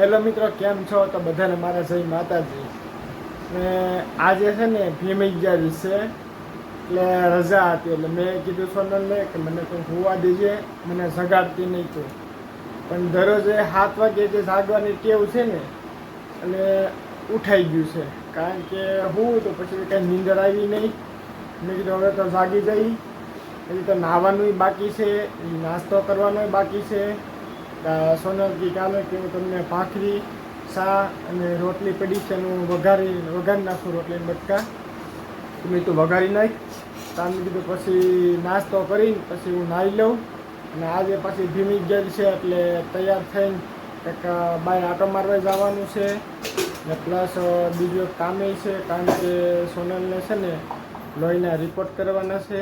Hello મિત્રો, કેમ છો? તો બધાને મારા જય માતાજી. ને આજે છે ને ભીમ અગિયાર છે એટલે રજા હતી, એટલે મેં કીધું સોનલને કે મને તું હોવા દેજે, મને જગાડતી નહીં તું. પણ દરરોજે સાત વાગે જે જાગવાની ટેવ છે ને, એટલે ઉઠાઈ ગયું છે. કારણ કે હું તો પછી કાંઈ નીંદર આવી નહીં. મેં કીધું હવે તો જાગી જઈ. પછી તો નાહવાનું બાકી છે નાસ્તો કરવાનો બાકી છે. સોનલજી કાલે કે હું તમને ભાખરી શા અને રોટલી પડી છે હું વઘારી વઘારી નાખું રોટલી બટકા. મેં તો વઘારી નાખ. તાર કીધું પછી નાસ્તો કરીને પછી હું નાહી લઉં. અને આજે પછી ભીમી ગયેલ છે એટલે તૈયાર થઈને એક બહાર આટો મારવા જવાનું છે. ને પ્લસ બીજું કામે છે કારણ કે સોનલને છે ને લોહીના રિપોર્ટ કરવાના છે.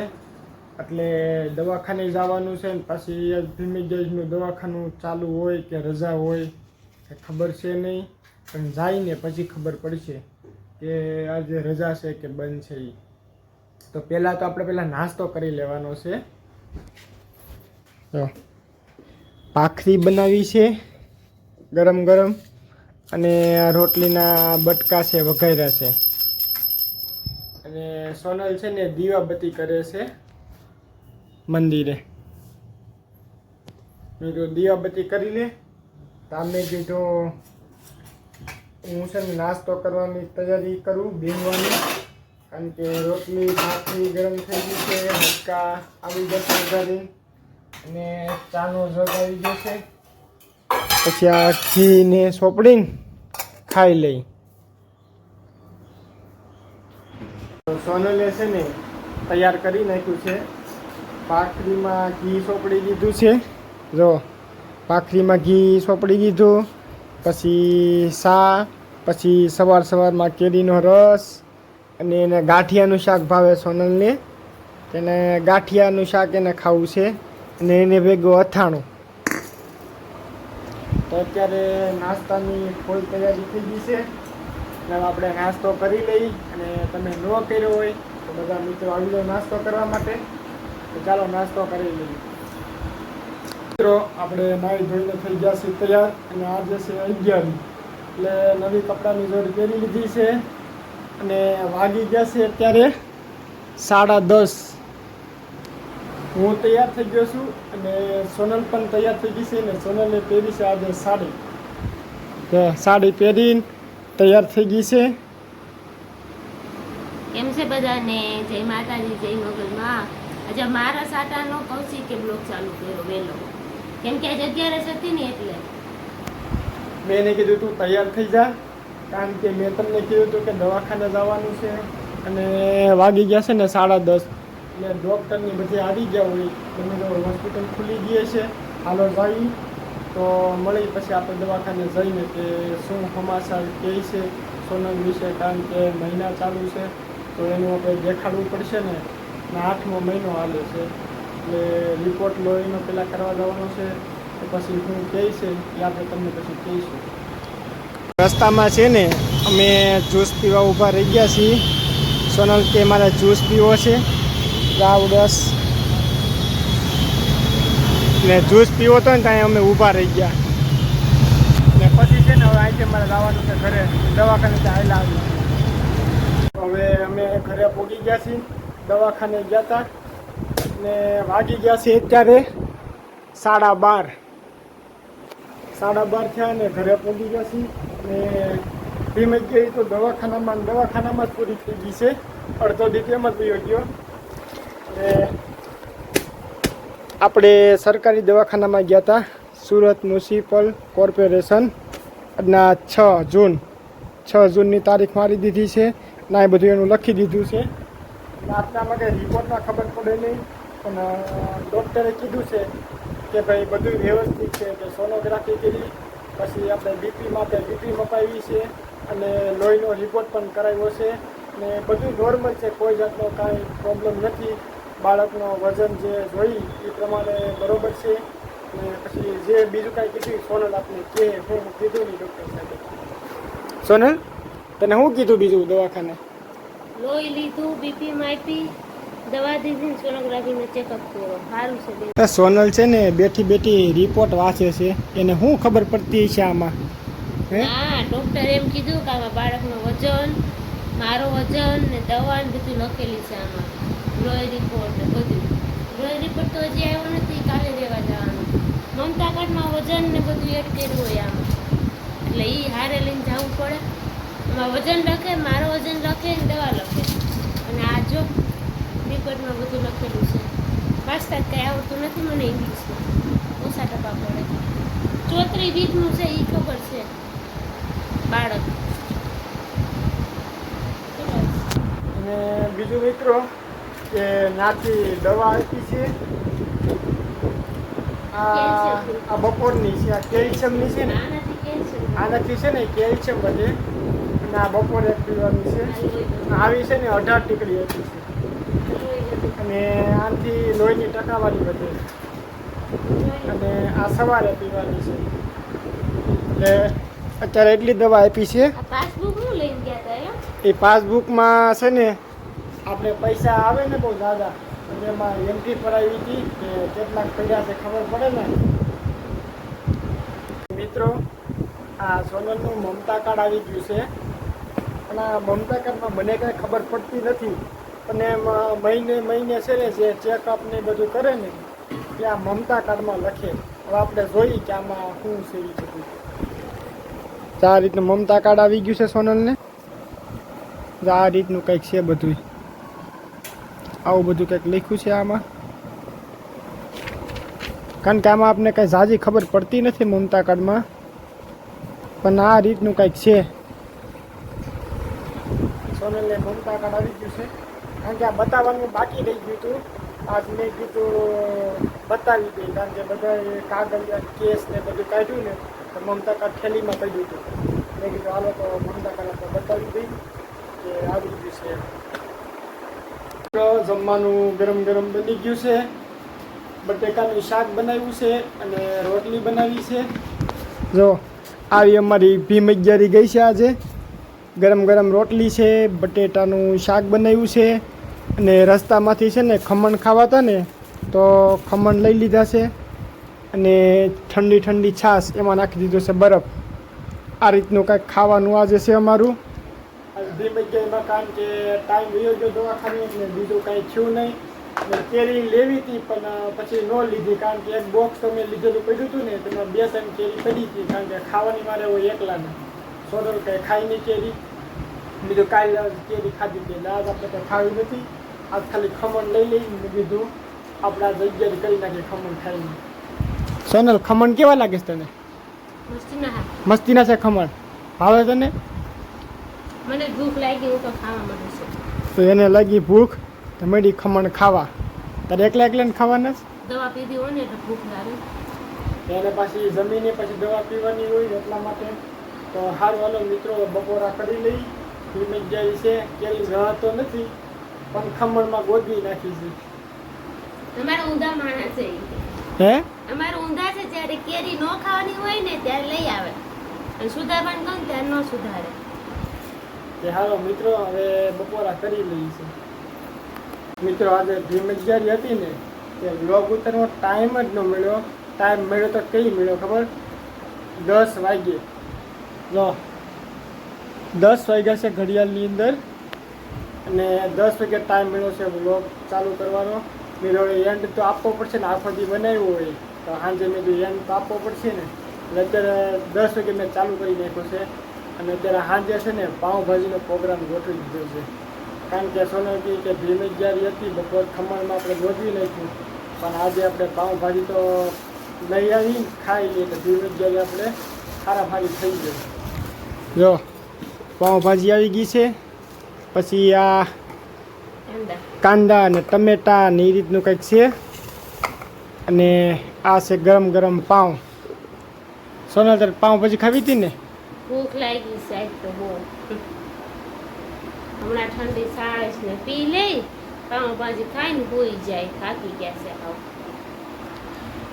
એટલે દવાખાને જવાનું છે ને પછી ભીમી જજનું દવાખાનું ચાલુ હોય કે રજા હોય એ ખબર છે નહીં. પણ જઈને પછી ખબર પડશે કે આજે રજા છે કે બંધ છે એ તો પહેલાં તો આપણે પહેલાં નાસ્તો કરી લેવાનો છે. જો ભાખરી બનાવી છે ગરમ ગરમ અને રોટલીના બટકા છે, વઘાર્યા છે. અને સોનલ છે ને દીવાબત્તી કરે છે. મંદિરે. કીધું, દીવાબત્તી કરી લે. તો અમે કીધું, હું છે ને નાસ્તો કરવાની તૈયારી કરું બેસવાની કારણ કે રોટલી, ભાખરી ગરમ થઈ ગઈ છે મટકા આવી જશે ઘરે અને ચાનો જગ આવી જશે પછી આ ઘીને સોપડીને ખાઈ લઈ. સોનલે છે ને તૈયાર કરી નાખ્યું છે. ભાખરીમાં ઘી સોપડી દીધું છે. જો, ભાખરીમાં ઘી સોપડી દીધું, પછી સા, પછી સવાર સવારમાં કેરીનો રસ અને એને ગાંઠિયાનું શાક ભાવે સોનલને. તેને ગાંઠિયાનું શાક એને ખાવું છે અને એને ભેગું અથાણું. તો અત્યારે નાસ્તાની ફૂલ તૈયારી થઈ ગઈ છે. એટલે આપણે નાસ્તો કરી લઈ અને તમે ન કર્યો હોય તો બધા મિત્રો આવી જાઓ નાસ્તો કરવા માટે. ચાલો નાસ્તો કરી લઈએ. મિત્રો, આપણે નાહી ધોઈને થઈ ગયા છે તૈયાર અને આજે છે અગિયારી એટલે નવી કપડાની જોડી પહેરી લીધી છે અને વાગી ગયા છે અત્યારે સાડા દસ. હું તૈયાર થઈ ગયો છું અને સોનલ પણ તૈયાર થઈ ગઈ છે ને સોનલે પહેરી છે આજે સાડી. સાડી પહેરીને તૈયાર થઈ ગઈ છે. કેમ છે બધાને? જય માતાજી, જય મોગલમાં. આજે મારા સાટાનો કૌશિકે બ્લોગ ચાલુ કર્યો વહેલો કેમ કે આજે અગિયારસ હતી ને એટલે. મેં એને કીધું, તું તૈયાર થઈ જા. કારણ કે મેં તમને કીધું હતું કે દવાખાને જવાનું છે અને વાગી ગયા છે ને સાડા દસ. એટલે ડૉક્ટરની બધી આવી ગયા હોય તમે જો હોસ્પિટલ ખુલી ગઈ છે હાલો જઈ. તો મળી પછી આપણે દવાખાને જઈને કે શું સમાચાર કહે છે, સોનલ વિશે, કારણ કે મહિના ચાલુ છે. તો એનું આપણે દેખાડવું પડશે ને. આઠમો મહિનો હાલે છે. એટલે રિપોર્ટ લોહીનો પહેલાં કરવા જવાનો છે તો પછી હું કહે છે એ આપણે તમને પછી કહીશું. રસ્તામાં છે ને અમે જ્યુસ પીવા ઊભા રહી ગયા છીએ. સોનલ કે મારે જ્યુસ પીવો છે. રાવડસ ને જ્યુસ પીવો તો ને ત્યાં અમે ઊભા રહી ગયા. ને પછી છે ને હવે આજે મારે જવાનું છે ઘરે. દવાખાને ત્યાં આવેલા આવી હવે અમે ઘરે પહોંચી ગયા છીએ. દવાખાને ગયા હતા ને વાગી ગયા છે અત્યારે સાડા બાર. સાડા બાર થયા ને ઘરે પહોંચી ગયા છીએ ને ધીમે ગઈ તો દવાખાનામાં દવાખાનામાં જ પૂરી થઈ ગઈ છે. અડધો દી એમ જ વયો ગયો. ને આપણે સરકારી દવાખાનામાં ગયા હતા. Surat municipal corporation. ના છ જૂન. છ જૂનની તારીખ મારી દીધી છે ના એ બધું એનું લખી દીધું છે. આપણામાં કંઈ રિપોર્ટમાં ખબર પડે નહીં, પણ ડૉક્ટરે કીધું છે કે ભાઈ બધું વ્યવસ્થિત છે, કે સોનોગ્રાફી કરી, પછી આપણે બીપી માટે બીપી મપાવી છે, અને લોહીનો રિપોર્ટ પણ કરાવ્યો છે, ને બધું નોર્મલ છે, કોઈ જાતનો કાંઈ પ્રોબ્લેમ નથી. બાળકનો વજન જે જોઈ, એ પ્રમાણે બરોબર છે, ને પછી જે બીજું કાંઈ કીધું, સોનલ આપને કે, હું કીધું નહીં ડૉક્ટર સાહેબ. સોનલ, તને શું કીધું બીજું દવાખાને? લોહી લીધું બીપી માપી દવા દીધી સોનોગ્રાફીનો ચેકઅપ કર્યો સારું છે સોનલ છે ને બેઠી બેઠી રિપોર્ટ વાંચે છે. એને શું ખબર પડતી છે આમાં? હા? ડોક્ટર એમ કીધું કે આમાં બાળકનું વજન મારો વજન ને દવા ને બધું લખેલી છે આમાં. લોહી રિપોર્ટ બધું. લોહી રિપોર્ટ તો હજી આવ્યો નથી કાલે લેવા જવાનું. મમતા કાર્ડમાં વજન ને બધું એડ કર્યું હોય આમાં. એટલે એ હારે લઈને જવું પડે. વજન લખે મારો વજન લખે ને દવા લખે. અને આ જો રિપોર્ટમાં બધું લખેલું છે. વાંચતા જ કંઈ આવડતું નથી મને ઇંગ્લિશમાં. ઓછા ટકા પડે. ચોત્રી વીકનું છે એ ખબર છે. બાળક. અને બીજું મિત્રો કે નાથી દવા આપી છે. આ બપોરની છે આ કેલ્શિયમની છે ને? આનાથી છે ને કેલ્શિયમ વધે આ બપોરે એક પીવાની છે. આવી છે ને અઢાર ટીકડી આપી છે અને આનાથી લોહીની ટકાવારી વધે અને આ સવારે પીવાની છે. એટલે અત્યારે એટલી દવા આપી છે. એ પાસબુકમાં છે ને આપણે પૈસા આવે ને બહુ દાદા અને એમાં એન્ટ્રી કરાવી હતી કે કેટલાક પડ્યા છે ખબર પડે ને? મિત્રો આ સોનલનું મમતા કાર્ડ આવી ગયું છે. આ મમતા કાર્ડમાં મને કાંઈ ખબર પડતી નથી. અને મહિને મહિને છે ને જે ચેકઅપ ને બધું કરે ને, એ આ મમતા કાર્ડમાં લખે. હવે આપણે જોઈએ કે આમાં શું છે એ બધું. આ રીતનું મમતા કાર્ડ આવી ગયું છે સોનલને. આ રીતનું કંઈક છે બધું આવું બધું કંઈક લખ્યું છે આમાં. કારણ કે આમાં આપને કંઈ ઝાઝી ખબર પડતી નથી મમતા કાર્ડમાં. પણ આ રીતનું કંઈક છે. સોનલને મમતા કાર્ડ આવી ગયું છે. કારણ કે આ બતાવવાનું બાકી રહી ગયું હતું. આજ મેં કીધું, બતાવી દઈ કારણ કે બધા કાગળ કેસ ને બધું કાઢ્યું ને, તો મમતા કાર્ડ થેલીમાં પડ્યું હતું. મેં કીધું આ તો મમતા કાર્ડ આપણે બતાવી દઈ કે આવી ગયું છે. જમવાનું ગરમ ગરમ બની ગયું છે. બટેકાનું શાક બનાવ્યું છે અને રોટલી બનાવી છે. જો, આવી અમારી ભીમ અગિયારી ગઈ છે આજે. ગરમ ગરમ રોટલી છે, બટેટાનું શાક બનાવ્યું છે અને રસ્તામાંથી છે ને ખમણ ખાવા હતા ને, તો ખમણ લઈ લીધા છે અને ઠંડી ઠંડી છાશ એમાં નાખી દીધો છે બરફ. આ રીતનું કાંઈક ખાવાનું આજે છે અમારું. ધીમે કારણ કે ટાઈમ રહ્યો ગયો દવાખાને એટલે બીજું કાંઈ થયું નહીં. કેરી લેવી હતી, પણ પછી ન લીધી. કારણ કે એક બોક્સ તમે લીધેલું પડ્યું હતું ને, તેમાં બે ત્રણ કેરી પડી હતી. કારણ કે ખાવાની મારે હોય એકલા ને સોડર કંઈ ખાઈ નહીં કેરી બીજું કાલે કેરી ખાધી હતી આજ આપણે કંઈ ખાવી નથી આજ ખાલી ખમણ લઈ લઈ કીધું આપણે આ જગ્યાએ કરી નાખીએ ખમણ ખાઈને સોનલ ખમણ કેવા લાગે છે તને મસ્તીના છે ખમણ ભાવે તને મને ભૂખ લાગી હું તો ખાવા માંડું છું તો એને લાગી ભૂખ તો મેડી ખમણ ખાવા તારે એકલા એકલા ખાવાના દવા પીધી હોય ને એટલે ભૂખ લાગે એને પાછી જમીને પછી દવા પીવાની હોય એટલા માટે તો હારું હાલો મિત્રો બપોરા કરી લઈ. ધીમે જાય છે કેરી તો નથી પણ ખમણમાં ગોદવી નાખી છે. તમારે ઊંધા માણસ છે. હે? અમારે ઊંધા છે જ્યારે કેરી ન ખાવાની હોય ને ત્યારે લઈ આવે. અને સુધારવાનું કહું ત્યારે ન સુધારે. તે હાલો મિત્રો હવે બપોરા કરી લઈ છે. મિત્રો આજે અગિયારી હતી ને તે વ્લોગ ઉતારવાનો ટાઈમ જ ન મળ્યો. ટાઈમ મળ્યો તો કઈ મળ્યો ખબર? દસ વાગ્યે. જો દસ વાગ્યા છે ઘડિયાળની અંદર અને દસ વાગે ટાઈમ મળ્યો છે બ્લોગ ચાલુ કરવાનો. મેં એન્ડ તો આપવો પડશે ને, આખો દી બનાવ્યો હોય. તો સાંજે મેં એન્ડ તો આપવો પડશે ને. એટલે અત્યારે દસ વાગે મેં ચાલુ કરી નાખ્યો છે. અને અત્યારે સાંજે છે ને પાઉંભાજીનો પ્રોગ્રામ ગોઠવી દીધો છે. કારણ કે સોનલ કે ભીમ જ્યારે હતી, બપોર ખમણમાં આપણે ગોઠવી નાખ્યું. પણ આજે આપણે પાઉંભાજી તો લઈ આવી ખાઈ લઈએ, તો ભીમ જ્યારે આપણે ખારાફારી થઈ ગઈ. જો પાઉંભાજી આવી ગઈ છે. પછી આ કાંદા. અને ટમેટા ને એ રીતનું કંઈક છે. અને આ છે ગરમ ગરમ પાઉં. સોનલ તારે પાઉંભાજી ખાવી હતી ને? ભૂખ લાગી સાહેબ તો બહુ. હમણાં ઠંડી સાળસ ને પી લઈ પાઉંભાજી ખાઈને ભૂઈ જાય થાકી ગયા છે હાવ.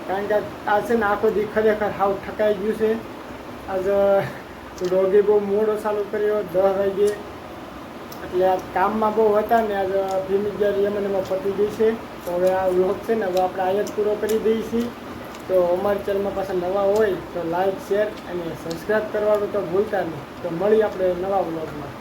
કારણ કે આ છે ને આખો દી ખરેખર હાવ ઠકાઈ ગયું છે. આજ રોગે બહુ મોડો ચાલુ કર્યો, દસ વાગે. એટલે આ કામમાં બહુ હતા ને આજ અગિયારી એમને એમાં પતી ગઈ છે, તો હવે આ વ્લોગ છે ને, હવે આપણે આયાત પૂરો કરી દઈએ છીએ તો અમારી ચેનલમાં પાછા નવા હોય તો લાઈક, શેર અને સબસ્ક્રાઈબ કરવાનું તો ભૂલતા નહીં. તો મળી આપણે નવા બ્લોગમાં